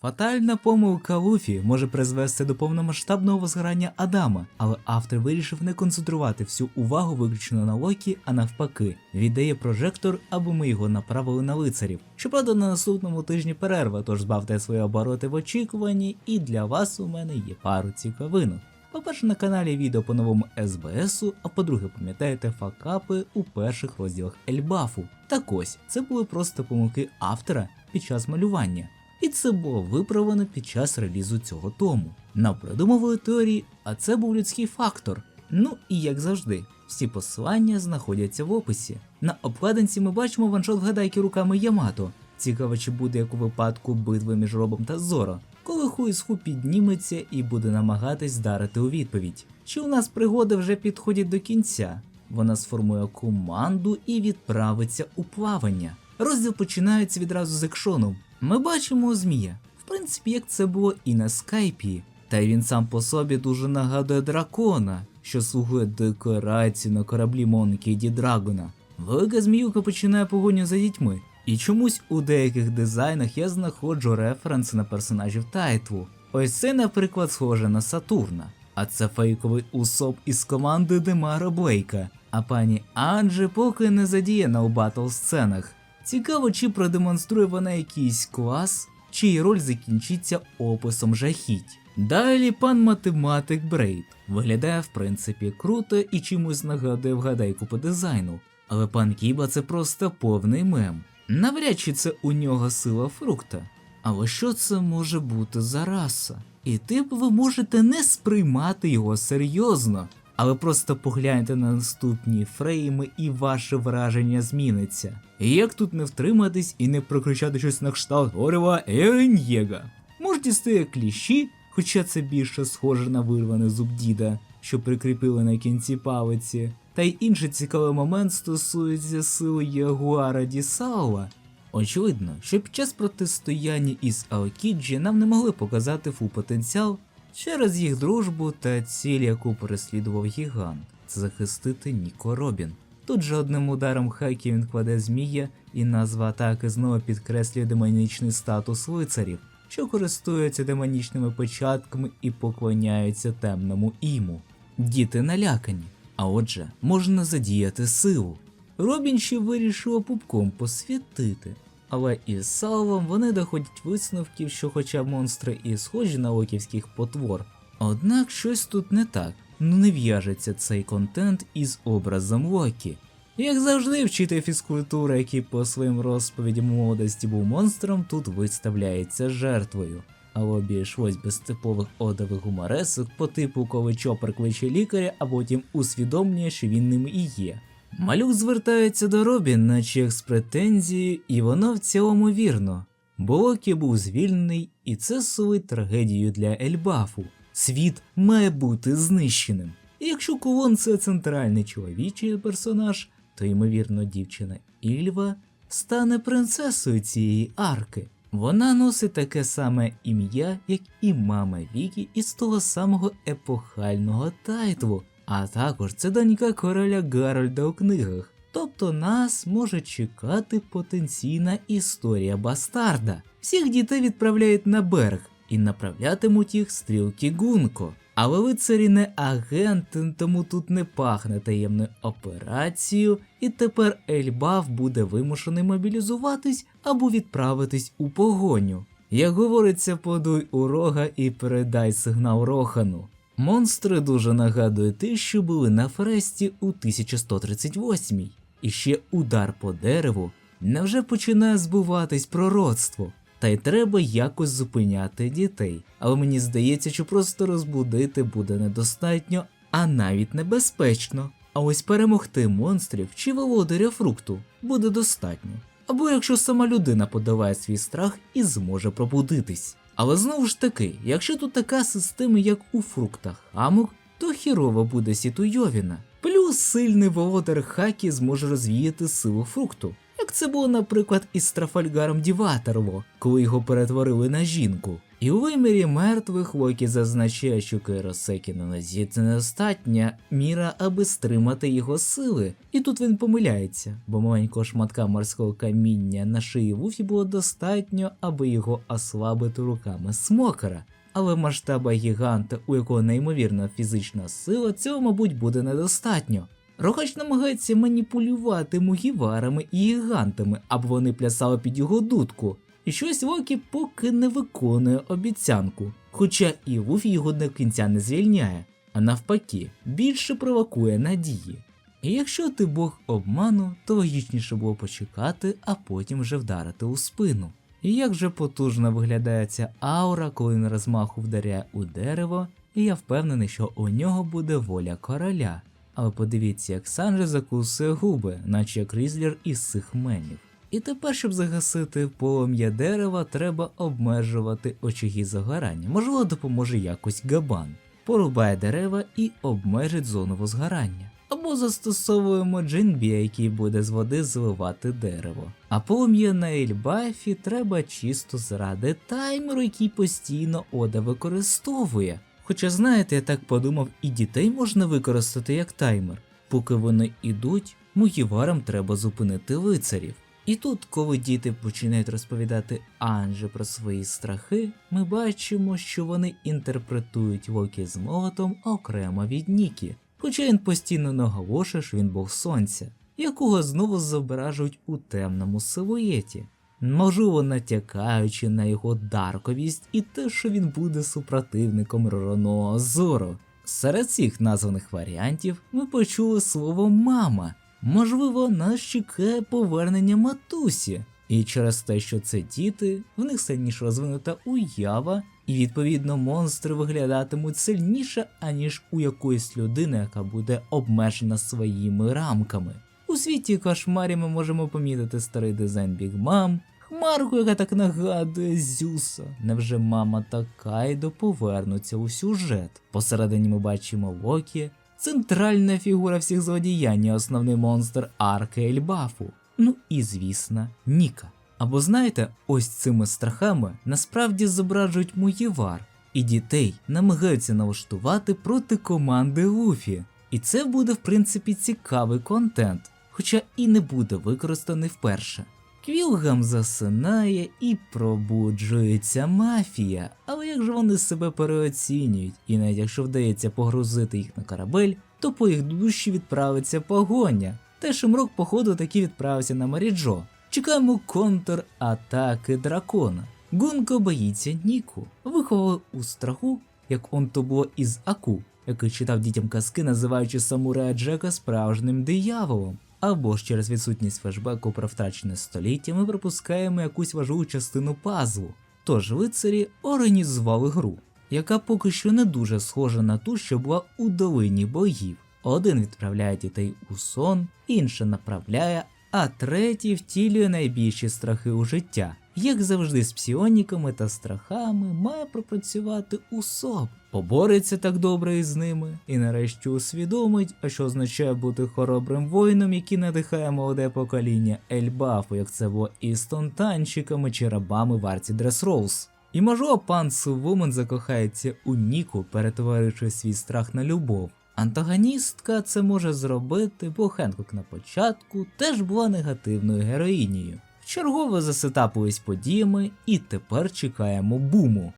Фатальна помилка Луфі може призвести до повномасштабного возгорання Адама, але автор вирішив не концентрувати всю увагу виключно на Локі, а навпаки, віддає прожектор, аби ми його направили на лицарів. Щоправда, на наступному тижні перерва, тож збавте свої обороти в очікуванні, і для вас у мене є пару цікавинок. По-перше, на каналі відео по новому СБСу, а по-друге, пам'ятаєте факапи у перших розділах Ельбафу. Так ось, це були просто помилки автора під час малювання. І це було виправлено під час релізу цього тому. Нам придумували теорії, а це був людський фактор. Ну і як завжди, всі посилання знаходяться в описі. На обкладинці ми бачимо ваншот вгадайки руками Ямато. Цікаво, чи буде як у випадку битви між Робом та Зоро, коли Хуїсху підніметься і буде намагатись здарити у відповідь. Чи у нас пригоди вже підходять до кінця? Вона сформує команду і відправиться у плавання. Розділ починається відразу з екшону. Ми бачимо змія, в принципі, як це було і на скайпі. Та й він сам по собі дуже нагадує дракона, що слугує декорацію на кораблі Монкі Ді Драгона. Велика зміюка починає погоню за дітьми. І чомусь у деяких дизайнах я знаходжу референси на персонажів тайтлу. Ось це, наприклад, схоже на Сатурна. А це фейковий усоп із команди Демара Блейка. А пані Анджі поки не задіяна у батл сценах. Цікаво, чи продемонструє вона якийсь клас, чий роль закінчиться описом жахіть. Далі пан математик Брейд виглядає в принципі круто і чимось нагадує вгадайку по дизайну. Але пан Кіба це просто повний мем. Навряд чи це у нього сила фрукта. Але що це може бути за раса? І тип ви можете не сприймати його серйозно, але просто погляньте на наступні фрейми і ваше враження зміниться. І як тут не втриматись і не прокричати щось на кшталт Орова Еренєга? Можете стає кліщі, хоча це більше схоже на вирваний зуб діда, що прикріпили на кінці палиці. Та й інший цікавий момент стосується сил Ягуара Дісауа. Очевидно, що під час протистояння із Аокіджі нам не могли показати фул потенціал через їх дружбу та ціль, яку переслідував гігант захистити Ніко Робін. Тут же одним ударом хакі він кладе змія, і назва атаки знову підкреслює демонічний статус лицарів, що користуються демонічними початками і поклоняються темному іму. Діти налякані, а отже, можна задіяти силу. Робін ще вирішив пупком посвятити, але із салвом вони доходять висновків, що хоча монстри і схожі на оківських потвор, однак щось тут не так, ну не в'яжеться цей контент із образом Локі. Як завжди, вчитель фізкультури, який по своїм розповідям молодості був монстром, тут виставляється жертвою. Але обійшлось без типових одових гуморесок по типу, коли чопер кличе лікаря, а потім усвідомлює, що він ним і є. Малюк звертається до Робін, наче з претензією, і воно в цілому вірно. Бо був звільнений, і це сулить трагедію для Ельбафу. Світ має бути знищеним. І якщо Кулон це центральний чоловічий персонаж, то ймовірно дівчина Ільва стане принцесою цієї арки. Вона носить таке саме ім'я, як і мама Вікі із того самого епохального тайтлу, а також це донька короля Гарольда у книгах. Тобто нас може чекати потенційна історія бастарда. Всіх дітей відправляють на берег і направлятимуть їх стрілки Гунко. Але лицарі не агенти, тому тут не пахне таємною операцією, і тепер Ельбаф буде вимушений мобілізуватись або відправитись у погоню. Як говориться, подуй у рога і передай сигнал Рохану. Монстри дуже нагадують ті, що були на Фресті у 1138 І ще удар по дереву невже починає збуватись пророцтво. Та й треба якось зупиняти дітей. Але мені здається, що просто розбудити буде недостатньо, а навіть небезпечно. А ось перемогти монстрів чи володаря фрукту буде достатньо. Або якщо сама людина подаває свій страх і зможе пробудитись. Але знову ж таки, якщо тут така система, як у фруктах амок, то хірова буде Сітуйовіна. Плюс сильний володар Хакі зможе розвіяти силу фрукту. Як це було, наприклад, із Трафальгаром Діватерво, коли його перетворили на жінку. І у вимірі мертвих Локі зазначає, що Кейросекі на нозі це недостатня міра, аби стримати його сили. І тут він помиляється, бо маленького шматка морського каміння на шиї Вуфі було достатньо, аби його ослабити руками смокера. Але в масштабах гіганта, у якого неймовірна фізична сила, цього, мабуть, буде недостатньо. Рогач намагається маніпулювати мугіварами і гігантами, аби вони плясали під його дудку. І щось Локі поки не виконує обіцянку, хоча і Луфі його до кінця не звільняє, а навпаки, більше провокує надії. І якщо ти бог обману, то логічніше було почекати, а потім вже вдарити у спину. І як же потужно виглядає ця аура, коли він розмаху вдаряє у дерево, і я впевнений, що у нього буде воля короля. Але подивіться, як Санджи закусує губи, наче як Різлер із цих менів. І тепер, щоб загасити полум'я дерева, треба обмежувати очаги загорання. Можливо, допоможе якось габан. Порубає дерева і обмежить зону возгорання. Або застосовуємо джинбі, який буде з води зливати дерево. А полум'я на Ельбафі треба чисто заради таймеру, який постійно Ода використовує. Хоча знаєте, я так подумав, і дітей можна використати як таймер. Поки вони ідуть, мугіварам треба зупинити лицарів. І тут, коли діти починають розповідати Анже про свої страхи, ми бачимо, що вони інтерпретують Локі з молотом окремо від Нікі, хоча він постійно наголошує, що він бог сонця, якого знову зображують у темному силуеті, можливо натякаючи на його дарковість і те, що він буде супротивником Ророного Зору. Серед цих названих варіантів ми почули слово мама. Можливо, нас чекає повернення матусі. І через те, що це діти, в них сильніше розвинута уява, і відповідно монстри виглядатимуть сильніше, аніж у якоїсь людини, яка буде обмежена своїми рамками. У світі кошмарі ми можемо помітити старий дизайн Біг Мам, хмарку, яка так нагадує Зюса. Невже мама та Кайдо повернуться у сюжет? Посередині ми бачимо Локі, центральна фігура всіх злодіянь, основний монстр арки Ельбафу. Ну і звісно, Ніка. Або знаєте, ось цими страхами насправді зображують Муєвар, і дітей намагаються налаштувати проти команди Луфі. І це буде в принципі цікавий контент, хоча і не буде використаний вперше. Квілгам засинає і пробуджується мафія, але як же вони себе переоцінюють, і навіть якщо вдається погрузити їх на корабель, то по їх душі відправиться погоня. Та Шимрок, походу, таки відправився на Маріджо. Чекаємо контр-атаки дракона. Гунко боїться Ніку, виховали у страху, як он то було із Аку, який читав дітям казки, називаючи самурая Джека справжнім дияволом. Або ж через відсутність флешбеку про втрачене століття ми пропускаємо якусь важливу частину пазлу. Тож лицарі організували гру, яка поки що не дуже схожа на ту, що була у долині богів. Один відправляє дітей у сон, інший направляє, а третій втілює найбільші страхи у життя. Як завжди з псіоніками та страхами має пропрацювати усоб, побореться так добре із ними, і нарешті усвідомить, а що означає бути хоробрим воїном, який надихає молоде покоління Ельбафу, як це було із тонтанчиками чи рабами в арці Дресроуз. І можливо пан Сувумен закохається у Ніку, перетворивши свій страх на любов. Антагоністка це може зробити, бо Хенкок на початку теж була негативною героїнею. Вчергово засетапились подіями і тепер чекаємо буму.